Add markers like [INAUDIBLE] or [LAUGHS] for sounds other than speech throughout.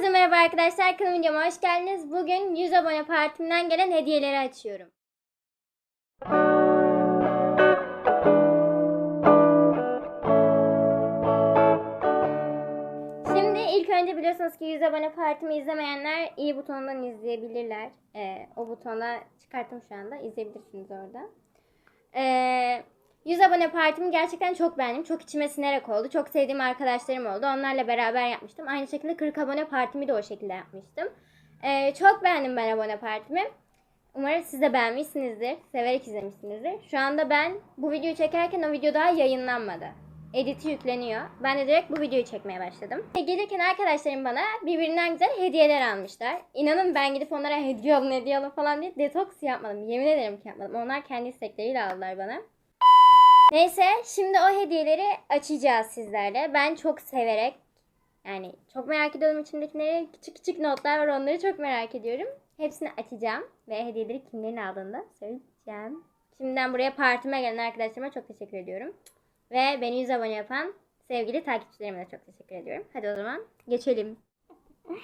Herkese merhaba arkadaşlar. Kanalıma videoma hoş geldiniz. Bugün 100 abone partimden gelen hediyeleri açıyorum. Şimdi ilk önce biliyorsunuz ki 100 abone partimi izlemeyenler iyi butonundan izleyebilirler. Ee, o butona çıkarttım şu anda. İzleyebilirsiniz orada. Ee, 100 abone partimi gerçekten çok beğendim. Çok içime sinerek oldu. Çok sevdiğim arkadaşlarım oldu. Onlarla beraber yapmıştım. Aynı şekilde 40 abone partimi de o şekilde yapmıştım. Ee, çok beğendim ben abone partimi. Umarım siz de beğenmişsinizdir. Severek izlemişsinizdir. Şu anda ben bu videoyu çekerken o video daha yayınlanmadı. Editi yükleniyor. Ben de direkt bu videoyu çekmeye başladım. Gelirken arkadaşlarım bana birbirinden güzel hediyeler almışlar. İnanın ben gidip onlara hediye alın hediye alın falan diye detoks yapmadım. Yemin ederim ki yapmadım. Onlar kendi istekleriyle aldılar bana. Neyse şimdi o hediyeleri açacağız sizlerle. Ben çok severek yani çok merak ediyorum içindekileri. Küçük küçük notlar var onları çok merak ediyorum. Hepsini açacağım ve hediyeleri kimlerin aldığını da söyleyeceğim. Şimdiden buraya partime gelen arkadaşlarıma çok teşekkür ediyorum. Ve beni 100 abone yapan sevgili takipçilerime de çok teşekkür ediyorum. Hadi o zaman geçelim. [LAUGHS]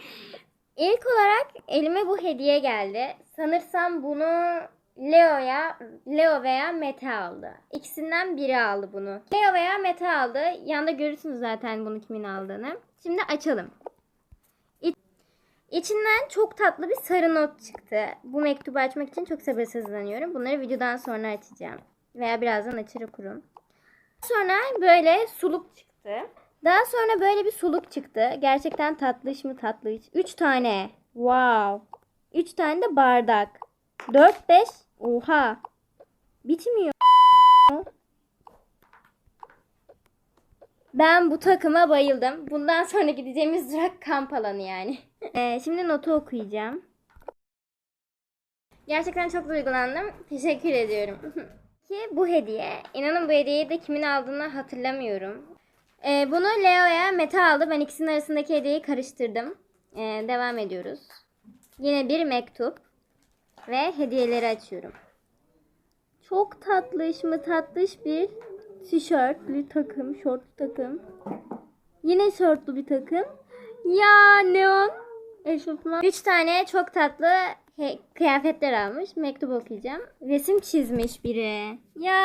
İlk olarak elime bu hediye geldi. Sanırsam bunu Leo'ya, Leo veya Mete aldı. İkisinden biri aldı bunu. Leo veya Mete aldı. Yanda görürsünüz zaten bunu kimin aldığını. Şimdi açalım. İç- İçinden çok tatlı bir sarı not çıktı. Bu mektubu açmak için çok sabırsızlanıyorum. Bunları videodan sonra açacağım. Veya birazdan açır okurum. Sonra böyle suluk çıktı. Daha sonra böyle bir suluk çıktı. Gerçekten tatlış mı tatlış. 3 tane. Wow. 3 tane de bardak. 4 5. Oha. Bitmiyor. Ben bu takıma bayıldım. Bundan sonra gideceğimiz durak kamp alanı yani. Ee, şimdi notu okuyacağım. Gerçekten çok duygulandım. Teşekkür ediyorum. [LAUGHS] Ki bu hediye. İnanın bu hediyeyi de kimin aldığını hatırlamıyorum. Ee, bunu Leo'ya Mete aldı. Ben ikisinin arasındaki hediyeyi karıştırdım. Ee, devam ediyoruz. Yine bir mektup. Ve hediyeleri açıyorum. Çok tatlış mı tatlış bir tişörtlü takım, şortlu takım. Yine şortlu bir takım. Ya neon eşofman. Üç tane çok tatlı kıyafetler almış. Mektup okuyacağım. Resim çizmiş biri. Ya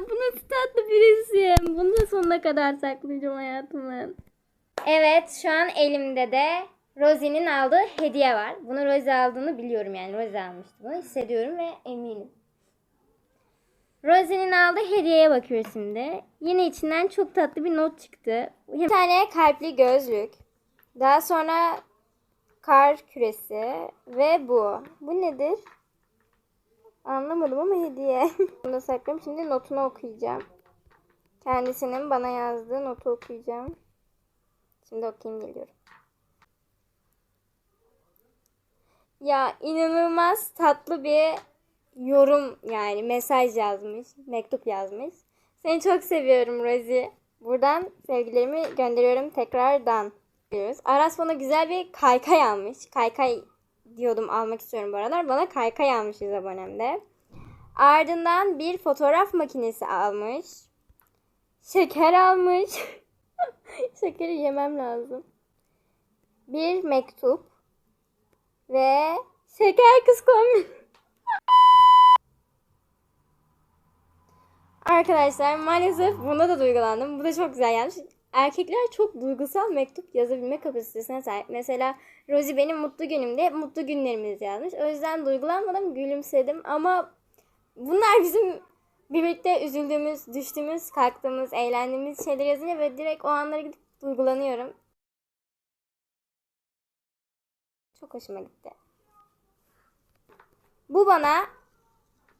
bu nasıl tatlı bir resim. Bunu da sonuna kadar saklayacağım hayatımın. Evet şu an elimde de Rosie'nin aldığı hediye var. Bunu Rosie aldığını biliyorum yani. Rosie almıştı bunu. Hissediyorum ve eminim. Rosie'nin aldığı hediyeye bakıyoruz şimdi. Yine içinden çok tatlı bir not çıktı. Bir tane kalpli gözlük. Daha sonra kar küresi ve bu. Bu nedir? Anlamadım ama hediye. [LAUGHS] Bunu da saklıyorum. Şimdi notunu okuyacağım. Kendisinin bana yazdığı notu okuyacağım. Şimdi okuyayım geliyorum. Ya inanılmaz tatlı bir yorum yani mesaj yazmış, mektup yazmış. Seni çok seviyorum Rosie. Buradan sevgilerimi gönderiyorum tekrardan diyoruz. Aras bana güzel bir kaykay almış. Kaykay diyordum almak istiyorum bu aralar. Bana kaykay almış 100 abonemde. Ardından bir fotoğraf makinesi almış. Şeker almış. [LAUGHS] Şekeri yemem lazım. Bir mektup. Ve şeker kız kombin. Arkadaşlar maalesef buna da duygulandım. Bu da çok güzel gelmiş. Erkekler çok duygusal mektup yazabilme kapasitesine sahip. Mesela Rosie benim mutlu günümde mutlu günlerimiz yazmış. O yüzden duygulanmadım, gülümsedim ama bunlar bizim birlikte üzüldüğümüz, düştüğümüz, kalktığımız, eğlendiğimiz şeyler yazınca ve direkt o anlara gidip duygulanıyorum. Çok hoşuma gitti. Bu bana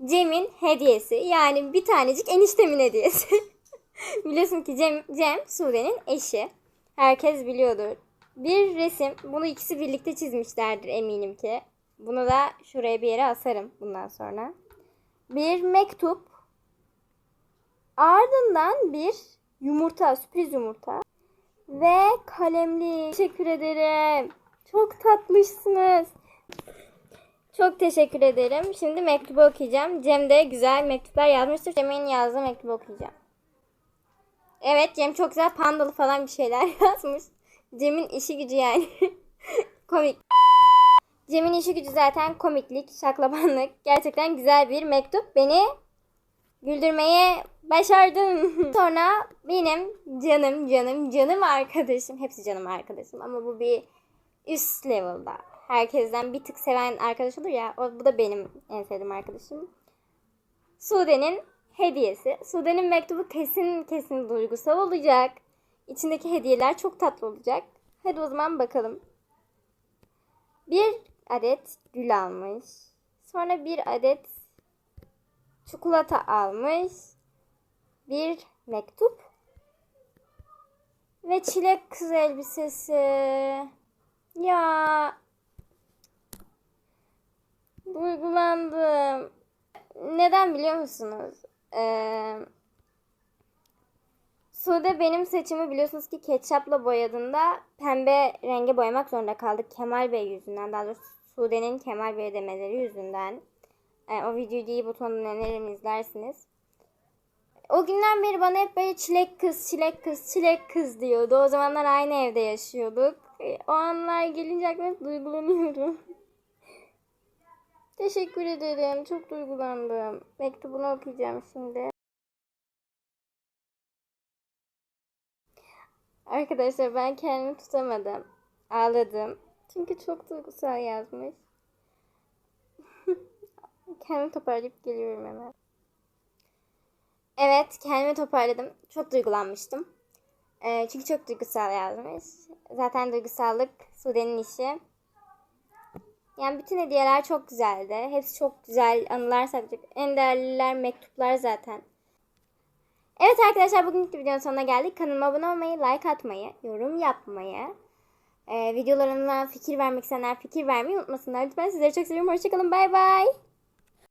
Cem'in hediyesi. Yani bir tanecik eniştemin hediyesi. [LAUGHS] Biliyorsun ki Cem, Cem Sude'nin eşi. Herkes biliyordur. Bir resim. Bunu ikisi birlikte çizmişlerdir eminim ki. Bunu da şuraya bir yere asarım bundan sonra. Bir mektup. Ardından bir yumurta, sürpriz yumurta. Ve kalemli. Teşekkür ederim. Çok tatlısınız. Çok teşekkür ederim. Şimdi mektubu okuyacağım. Cem de güzel mektuplar yazmıştır. Cem'in yazdığı mektubu okuyacağım. Evet Cem çok güzel pandalı falan bir şeyler [LAUGHS] yazmış. Cem'in işi gücü yani. [LAUGHS] komik. Cem'in işi gücü zaten komiklik, şaklabanlık. Gerçekten güzel bir mektup. Beni güldürmeye başardın. [LAUGHS] Sonra benim canım canım canım arkadaşım. Hepsi canım arkadaşım ama bu bir üst level'da. Herkesten bir tık seven arkadaş olur ya. O, bu da benim en sevdiğim arkadaşım. Sude'nin hediyesi. Sude'nin mektubu kesin kesin duygusal olacak. İçindeki hediyeler çok tatlı olacak. Hadi o zaman bakalım. Bir adet gül almış. Sonra bir adet çikolata almış. Bir mektup. Ve çilek kız elbisesi. Ya. Duygulandım. Neden biliyor musunuz? Ee, Sude benim saçımı biliyorsunuz ki ketçapla boyadığında pembe renge boyamak zorunda kaldık. Kemal Bey yüzünden. Daha doğrusu Sude'nin Kemal Bey demeleri yüzünden. Ee, o videoyu iyi butonundan öneririm izlersiniz. O günden beri bana hep böyle çilek kız, çilek kız, çilek kız diyordu. O zamanlar aynı evde yaşıyorduk. Ee, O anlar gelince aklıma duygulanıyorum. Teşekkür ederim. Çok duygulandım. Mektubunu okuyacağım şimdi. Arkadaşlar ben kendimi tutamadım. Ağladım. Çünkü çok duygusal yazmış. [LAUGHS] kendimi toparlayıp geliyorum hemen. Evet kendimi toparladım. Çok duygulanmıştım. Ee, çünkü çok duygusal yazmış. Zaten duygusallık Sude'nin işi. Yani bütün hediyeler çok güzeldi. Hepsi çok güzel anılar saklayacak. En değerliler mektuplar zaten. Evet arkadaşlar bugünkü videonun sonuna geldik. Kanalıma abone olmayı, like atmayı, yorum yapmayı, e, videolarımdan fikir vermek isteyenler fikir vermeyi unutmasınlar. Lütfen sizleri çok seviyorum. Hoşçakalın. Bay bay.